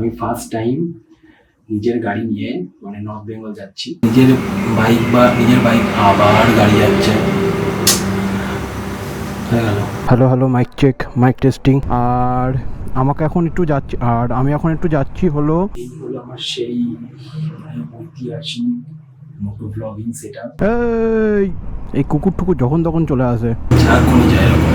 আমি first time নিজের গাড়ি নিয়ে মানে নর্থ বেঙ্গল যাচ্ছি। নিজের বাইক বা নিজের বাইক আবার গাড়ি যাচ্ছে। Hello hello mike check mike testing আর আমাকে এখন একটু যাচ্ছি আর আমি এখন একটু যাচ্ছি হলো এই হলো আমার সেই মানে ঐতিহাসিক মোটো ব্লগিং সেট আপ এই এই কুকুর টুকুর যখন তখন চলে আসে। যায় এরকম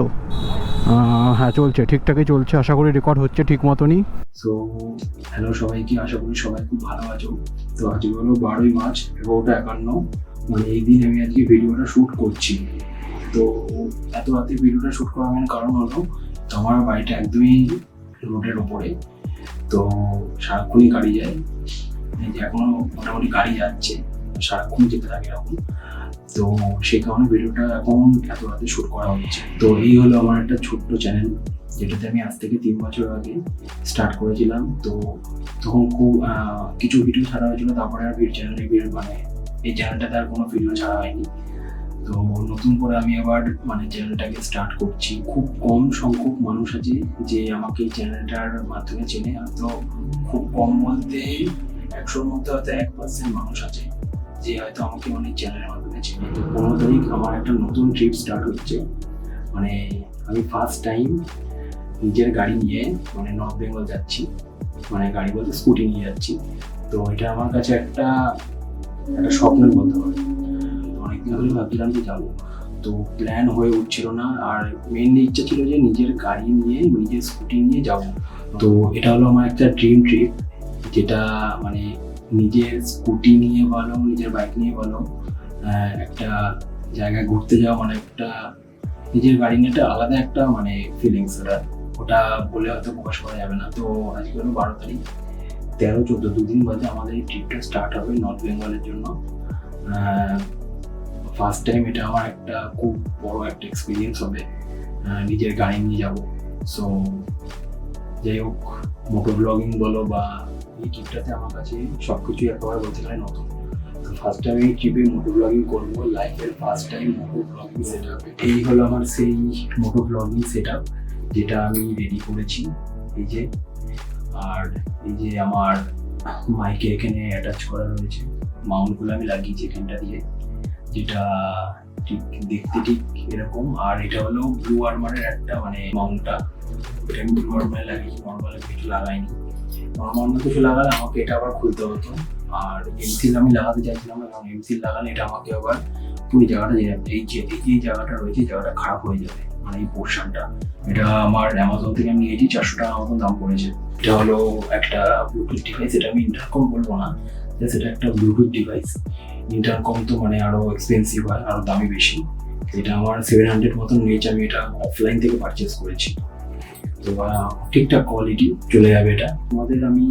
তো? হ্যাঁ চলছে। ঠিকঠাকই চলছে। আশা করি রেকর্ড হচ্ছে ঠিক মতনই। সো হ্যালো সবাইকে। আশা করি সবাই খুব ভালো আছো। তো আজকে হলো বারোই মার্চ এগারোটা একান্ন। মানে এই দিন আমি আজকে ভিডিওটা শ্যুট করছি। তো এত রাতে ভিডিওটা শ্যুট করার মেন কারণ হলো তো আমার বাড়িটা একদমই রোডের ওপরে। তো সারাক্ষণই গাড়ি যায়। যে এখনও মোটামুটি গাড়ি যাচ্ছে। সারাক্ষণ যেতে থাকে এরকম। তো সেই কারণে ভিডিওটা এখন এত রাতে শ্যুট করা হচ্ছে। তো এই হলো আমার একটা ছোট্ট চ্যানেল যেটাতে আমি আজ থেকে তিন বছর আগে স্টার্ট করেছিলাম। তো তখন খুব কিছু ভিডিও ছাড়া হয়েছিল, তারপরে আর ভিডিও চ্যানেলে মানে এই চ্যানেলটাতে আর কোনো ভিডিও ছাড়া হয়নি। তো নতুন করে আমি আবার মানে চ্যানেলটাকে স্টার্ট করছি। খুব কম সংখ্যক মানুষ আছে যে আমাকে এই চ্যানেলটার মাধ্যমে চেনে। তো খুব কম বলতে একশোর মধ্যে হয়তো এক পার্সেন্ট মানুষ আছে যে হয়তো আমাকে অনেক চ্যানেলের চেনে তো পনেরো তারিখ আমার একটা নতুন ট্রিপ স্টার্ট হচ্ছে। মানে আমি ফার্স্ট টাইম নিজের গাড়ি নিয়ে মানে নর্থ বেঙ্গল যাচ্ছি। মানে গাড়ি বলতে স্কুটি নিয়ে যাচ্ছি। তো এটা আমার কাছে একটা একটা স্বপ্নের বলতে পারে অনেকদিন ধরে ভাবছিলাম যে যাব। তো প্ল্যান হয়ে উঠছিল না। আর মেনলি ইচ্ছা ছিল যে নিজের গাড়ি নিয়ে, নিজের স্কুটি নিয়ে যাব। তো এটা হলো আমার একটা ড্রিম ট্রিপ যেটা মানে নিজের স্কুটি নিয়ে বলো, নিজের বাইক নিয়ে বলো। একটা জায়গায় ঘুরতে যাওয়া মানে একটা নিজের গাড়ি নিয়ে একটা আলাদা একটা মানে ফিলিংস ওটা ওটা বলে হয়তো প্রকাশ করা যাবে না। তো আজকে হলো বারো তারিখ, তেরো, চোদ্দ, দুদিন বাদে আমাদের এই ট্রিপটা স্টার্ট হবে নর্থ বেঙ্গলের জন্য। ফার্স্ট টাইম এটা আমার একটা খুব বড় একটা এক্সপিরিয়েন্স হবে। নিজের গাড়ি নিয়ে যাব। সো যাই হোক মোটো ব্লগিং বলো বা এই ট্রিপটাতে আমার কাছে সব কিছুই একেবারে বলতে গেলে নতুন। ফার্স্ট টাইম এই ট্রিপে মোটো ব্লগিং করব লাইফের ফার্স্ট টাইম মোটো ব্লগিং সেট এই হলো আমার সেই মোটো ব্লগিং সেট যেটা আমি রেডি করেছি। এই যে, আর এই যে আমার মাইকে এখানে অ্যাটাচ করা রয়েছে। মাউন্টগুলো আমি লাগিয়েছি এখানটা দিয়ে, যেটা ঠিক দেখতে ঠিক এরকম। আর এটা হলো ব্লু আর্মারের একটা মানে মাউন্টটা এটা আমি ব্লু আর্মারে লাগিয়েছি নর্মালে কিছু লাগাইনি। নর্মাল কিছু লাগালে আমাকে এটা আবার খুলতে হতো। আর এমসিল আমি লাগাতে চাইছিলাম এবং এমসিল লাগালে এটা আমাকে আবার পুরো জায়গাটা এই যে এই যে জায়গাটা রয়েছে জায়গাটা খারাপ হয়ে যাবে মানে এই পোর্শনটা এটা আমার অ্যামাজন থেকে আমি নিয়েছি, চারশো টাকা মতন দাম পড়েছে। এটা হলো একটা ব্লুটুথ ডিভাইস এটা আমি ইন্টারকম বলব না সেটা একটা ব্লুটুথ ডিভাইস ইন্টারকম তো মানে আরও এক্সপেন্সিভ হয় আরও দামি বেশি। এটা আমার সেভেন হান্ড্রেড মতন নিয়েছে, আমি এটা অফলাইন থেকে পারচেস করেছি। তো ঠিকঠাক কোয়ালিটি চলে যাবে এটা। তোমাদের আমি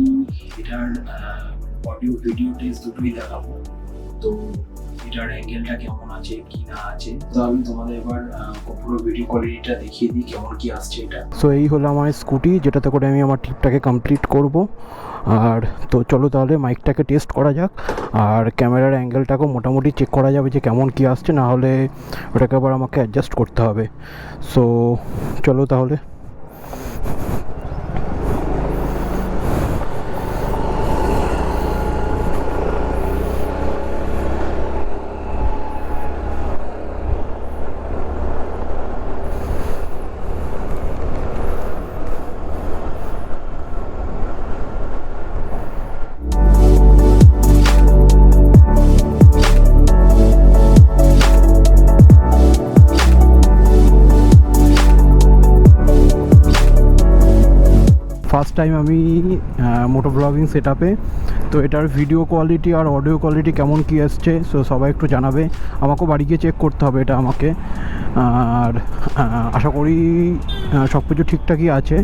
এটার অডিও ভিডিও টেস্ট দুটোই দেখাবো। তো এটার অ্যাঙ্গেলটা কেমন আছে, কি না আছে? তো আমি তোমাদের এবার পুরো ভিডিও কোয়ালিটিটা দেখিয়ে দিই, কেমন কি আসছে এটা। সো এই হলো আমার স্কুটি যেটাতে করে আমি আমার ট্রিপটাকে কমপ্লিট করব। আর তো চলো তাহলে মাইকটাকে টেস্ট করা যাক, আর ক্যামেরার অ্যাঙ্গেলটাকেও মোটামুটি চেক করা যাবে যে কেমন কি আসছে, না হলে ওটাকে আবার আমাকে অ্যাডজাস্ট করতে হবে। সো চলো তাহলে। টাইম আমি মোটো ব্লগিং সেট আপে তো এটার ভিডিও কোয়ালিটি আর অডিও কোয়ালিটি কেমন কী এসছে সো সবাই একটু জানাবে। আমাকেও বাড়ি গিয়ে চেক করতে হবে এটা আমাকে। আর আশা করি সব কিছু ঠিকঠাকই আছে।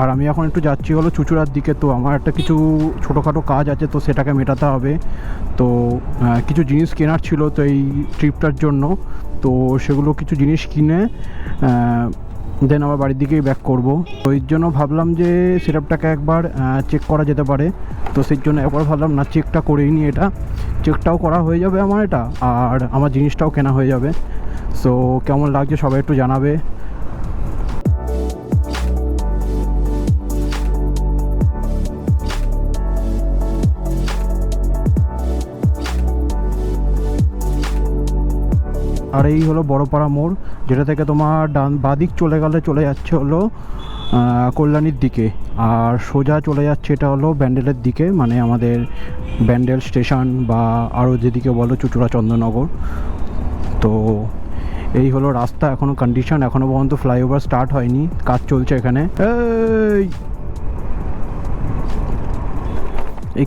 আর আমি এখন একটু যাচ্ছি হলো চুচুড়ার দিকে, তো আমার একটা কিছু ছোটোখাটো কাজ আছে, তো সেটাকে মেটাতে হবে। তো কিছু জিনিস কেনার ছিল তো এই ট্রিপটার জন্য। তো সেগুলো কিছু জিনিস কিনে দেন আবার বাড়ির দিকেই ব্যাক করব। তো এর জন্য ভাবলাম যে সিরাপটাকে একবার চেক করা যেতে পারে। তো সেই জন্য একবার ভাবলাম, না চেকটা করেই নি এটা। চেকটাও করা হয়ে যাবে আমার এটা, আর আমার জিনিসটাও কেনা হয়ে যাবে। সো কেমন লাগছে সবাই একটু জানাবে। আর এই হলো বড়পাড়া মোড়, যেটা থেকে তোমার ডান বাদিক চলে গেলে চলে যাচ্ছে হলো কল্যাণীর দিকে। আর সোজা চলে যাচ্ছে এটা হলো ব্যান্ডেলের দিকে মানে আমাদের ব্যান্ডেল স্টেশন বা আরও যেদিকে বলো চুচুড়া চন্দ্রনগর তো এই হলো রাস্তা এখনও কন্ডিশন এখনও পর্যন্ত ফ্লাইওভার স্টার্ট হয়নি, কাজ চলছে এখানে। এই!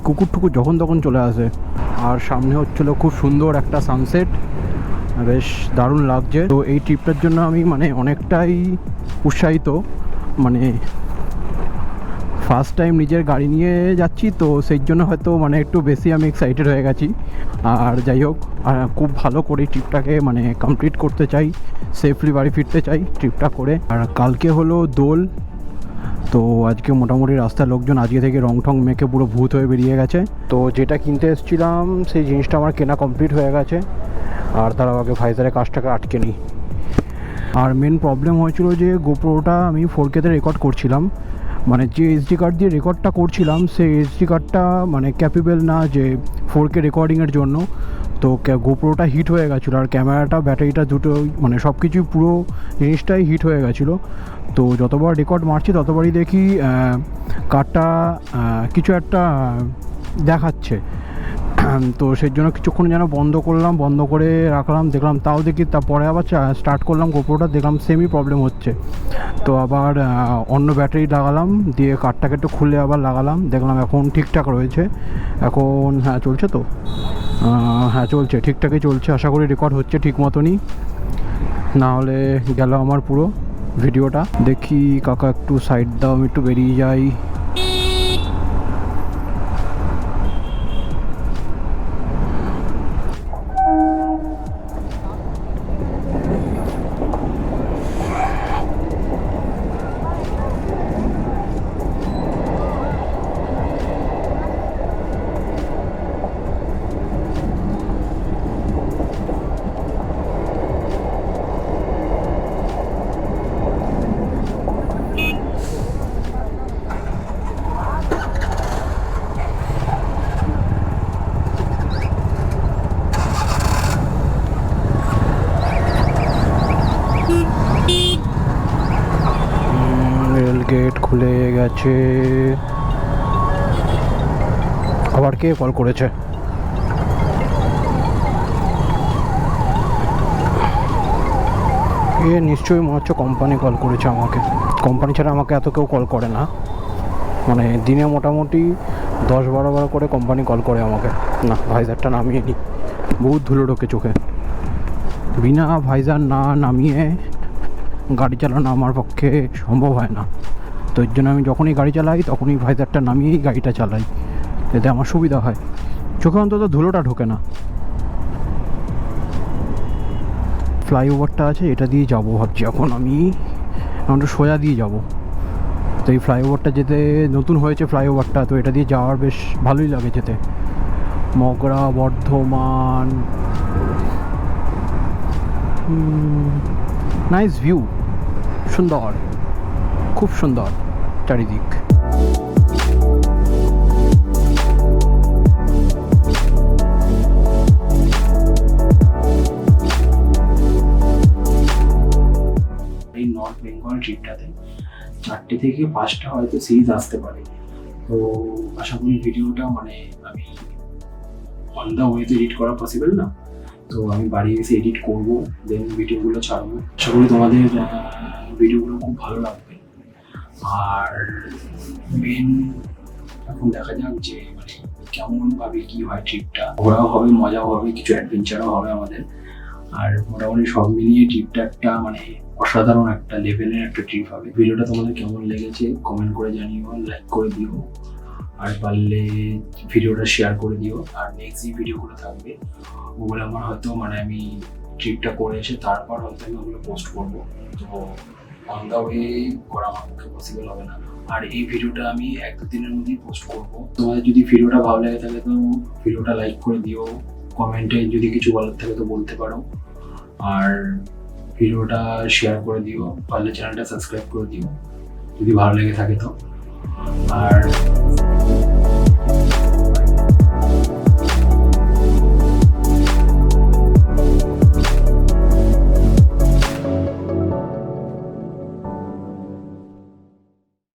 কুকুর টুকুর যখন তখন চলে আসে। আর সামনে হচ্ছিল খুব সুন্দর একটা সানসেট বেশ দারুণ লাগছে। তো এই ট্রিপটার জন্য আমি মানে অনেকটাই উৎসাহিত। মানে ফার্স্ট টাইম নিজের গাড়ি নিয়ে যাচ্ছি, তো সেই জন্য হয়তো মানে একটু বেশি আমি এক্সাইটেড হয়ে গেছি। আর যাই হোক খুব ভালো করে ট্রিপটাকে মানে কমপ্লিট করতে চাই সেফলি বাড়ি ফিরতে চাই ট্রিপটা করে। আর কালকে হলো দোল, তো আজকে মোটামুটি রাস্তার লোকজন আজকে থেকে রং ঠং মেখে পুরো ভূত হয়ে বেরিয়ে গেছে। তো যেটা কিনতে এসেছিলাম, সেই জিনিসটা আমার কেনা কমপ্লিট হয়ে গেছে। আর তারা আগে ফাইজারের কাজটাকে আটকে নিই। আর মেন প্রবলেম হয়েছিল যে গোপ্রোটা আমি ফোর কেতে রেকর্ড করছিলাম। মানে যে এসডি কার্ড দিয়ে রেকর্ডটা করছিলাম, সেই এসডি কার্ডটা মানে ক্যাপেবল না যে ফোর কে রেকর্ডিংয়ের জন্য। তো গোপ্রোটা হিট হয়ে গেছিল আর ক্যামেরাটা ব্যাটারিটা দুটো মানে সব কিছুই পুরো জিনিসটাই হিট হয়ে গেছিল। তো যতবার রেকর্ড মারছি, ততবারই দেখি কার্ডটা কিছু একটা দেখাচ্ছে। তো সেই জন্য কিছুক্ষণ যেন বন্ধ করলাম, বন্ধ করে রাখলাম, দেখলাম তাও দেখি তারপরে আবার স্টার্ট করলাম গোপ্রোটা দেখলাম সেমই প্রবলেম হচ্ছে। তো আবার অন্য ব্যাটারি লাগালাম, দিয়ে কার্ডটাকে একটু খুলে আবার লাগালাম, দেখলাম এখন ঠিকঠাক রয়েছে। এখন হ্যাঁ চলছে তো? হ্যাঁ চলছে, ঠিকঠাকই চলছে, আশা করি রেকর্ড হচ্ছে ঠিক মতনই। না হলে গেল আমার পুরো ভিডিওটা। দেখি কাকা একটু সাইড দাও, আমি একটু বেরিয়ে যাই। গেছে আবার কে কল করেছে? এ নিশ্চয়ই মনে হচ্ছে কোম্পানি কল করেছে আমাকে। কোম্পানি ছাড়া আমাকে এত কেউ কল করে না। মানে দিনে মোটামুটি দশ বারো বারো করে কোম্পানি কল করে আমাকে। না, ভাইজারটা নামিয়ে নিই বহুত ধুলো ঢোকে চোখে। বিনা ভাইজার না নামিয়ে গাড়ি চালানো আমার পক্ষে সম্ভব হয় না। তো এর জন্য আমি যখনই গাড়ি চালাই, তখনই ভাইজারটা নামিয়েই গাড়িটা চালাই এতে আমার সুবিধা হয়। চোখে অন্তত ধুলোটা ঢোকে না। ফ্লাইওভারটা আছে, এটা দিয়ে যাব ভাবছি। এখন আমি, এখন সোজা দিয়ে যাব। তো এই ফ্লাইওভারটা যেতে, নতুন হয়েছে ফ্লাইওভারটা, তো এটা দিয়ে যাওয়ার বেশ ভালোই লাগে যেতে। মগরা, বর্ধমান নাইস ভিউ সুন্দর, খুব সুন্দর। চারিদিক। এই নর্থ বেঙ্গল ট্রিপটাতে চারটে থেকে পাঁচটা হয়তো সিরিজ আসতে পারে। তো আশা করি ভিডিওটা মানে আমি অন দ্য ওয়েতে এডিট করা পসিবল না। তো আমি বাড়ি এসে এডিট করব দেন ভিডিওগুলো ছাড়বো। আশা করি তোমাদের ভিডিওগুলো খুব ভালো লাগবে। আর মেন এখন দেখা যাক যে মানে কেমন ভাবে কি হয় ট্রিপটা ঘোরাও হবে, মজাও হবে, কিছু অ্যাডভেঞ্চারও হবে আমাদের। আর মোটামুটি সব মিলিয়ে ট্রিপটা একটা মানে অসাধারণ একটা লেভেলের একটা ট্রিপ হবে। ভিডিওটা তোমাদের কেমন লেগেছে কমেন্ট করে জানিও লাইক করে দিও। আর পারলে ভিডিওটা শেয়ার করে দিও। আর নেক্সট যে ভিডিওগুলো থাকবে, ওগুলো আমার হয়তো মানে আমি ট্রিপটা করে এসে তারপর হয়তো আমি ওগুলো পোস্ট করব। তো অন দ্য ওয়ে করা আমার পক্ষে পসিবল হবে না। আর এই ভিডিওটা আমি এক দু দিনের মধ্যেই পোস্ট করব। তোমাদের যদি ভিডিওটা ভালো লাগে থাকে তো ভিডিওটা লাইক করে দিও। কমেন্টে যদি কিছু বলার থাকে তো বলতে পারো। আর ভিডিওটা শেয়ার করে দিও। পারলে চ্যানেলটা সাবস্ক্রাইব করে দিও। যদি ভালো লেগে থাকে তো। আর